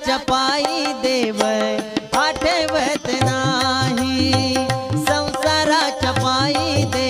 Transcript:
मंदिराच्या पायी देव आठवत नाही. संसाराच्या पायी देव